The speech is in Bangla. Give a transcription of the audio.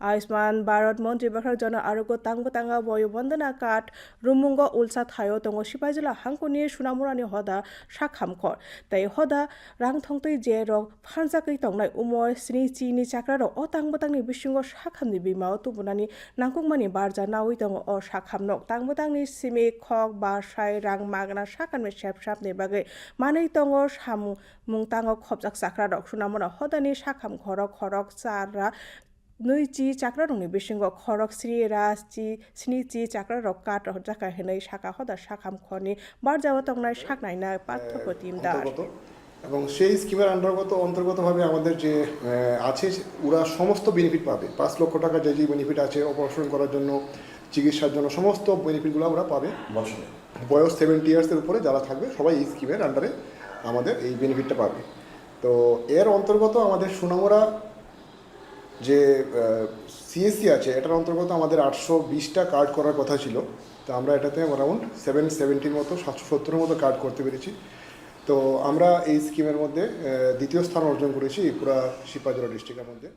आयुष्मान भारत मन्त्री बखर जन आरोग्य तांग तांग बयो वन्दना काट रुमुंग उल्सा थायो तंग सिपाही जिला हांको नि सुनामुरानि हदा साखाम खर ताइ हदा रां थंतै जे रग फानजाकै तंनाय उमर स्नि चिनि चाक्रा र अतांग बतांनि बिसुंग साखामनि बिमाव तुबुनानि नांकुंमानि बारजा नावै दङ अ साखाम नक तांग बतांनि सिमे खक बारसाय रां मागना साखानमे सेप सापनि बागै मानै तङ सामु मुंताङ खबजाक साक्रा रक सुनामुना हदानि साखाम खरक खरक चारा ची चाक्रा रंनि बिसिंग खरक श्री राज ची स्नि ची चाक्रा रक काट जाका हेनै साका हदा साखाम खनि बारजावा तंनाय साकनायना पार्थक्य টিম দাস অন্তর্গত এবং সেই স্কিমের অন্তর্গত অন্তর্গতভাবে আমাদের যে আহ, আছে ওরা সমস্ত বেনিফিট পাবে পাঁচ লক্ষ টাকা যে যে বেনিফিট আছে অপারেশন করার জন্য চিকিৎসার জন্য সমস্ত বেনিফিটগুলো ওরা পাবে বছরে বয়স সেভেন্টি ইয়ার্সের উপরে যারা থাকবে সবাই এই স্কিমের আন্ডারে আমাদের এই বেনিফিটটা পাবে তো এর অন্তর্গত আমাদের সুনামরা যে সিএসসি আছে, এটার অন্তর্গত আমাদের আটশো বিশটা কার্ড করার কথা ছিল। তো আমরা এটাতে অ্যারাউন্ড সেভেন সেভেন্টির মতো, সাতশো সত্তরের মতো কার্ড করতে পেরেছি। তো আমরা এই স্কিমের মধ্যে দ্বিতীয় স্থান অর্জন করেছি পুরা শিপাজোড়া ডিস্ট্রিক্টের মধ্যে।